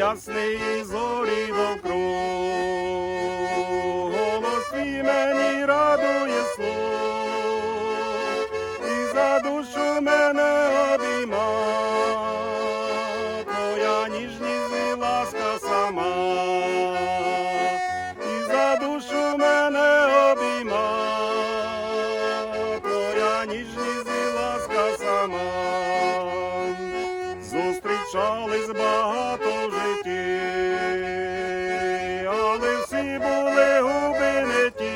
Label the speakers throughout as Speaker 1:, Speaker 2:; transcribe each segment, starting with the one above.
Speaker 1: ясний зорі довкруг. Голос твій мені радує слух, і за душу мене обійма. Твоя ніжність і ласка сама, і за душу мене обійма. Твоя ніжність і ласка сама. Зустрічались але всі були губи не ті,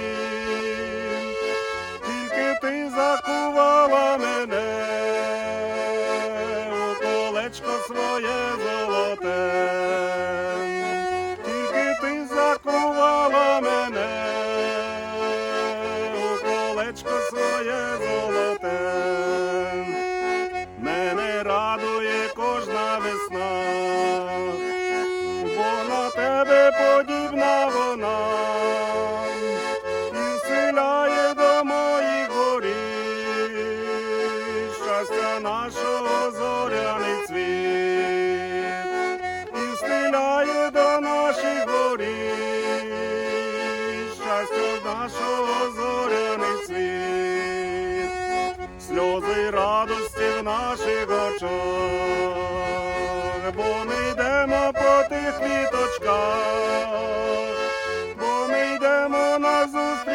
Speaker 1: тільки ти закувала мене у колечко своє золоте, тільки ти закувала мене у колечко своє золоте. Мене радує кожна весна, бо на тебе подібна щастя нашого зоряний цвіт, і вселяє до наших горі, щастя нашого зоряний цвіт. Сльози радості в наших очах, бо ми йдемо по тих квіточках, бо ми йдемо на зорі.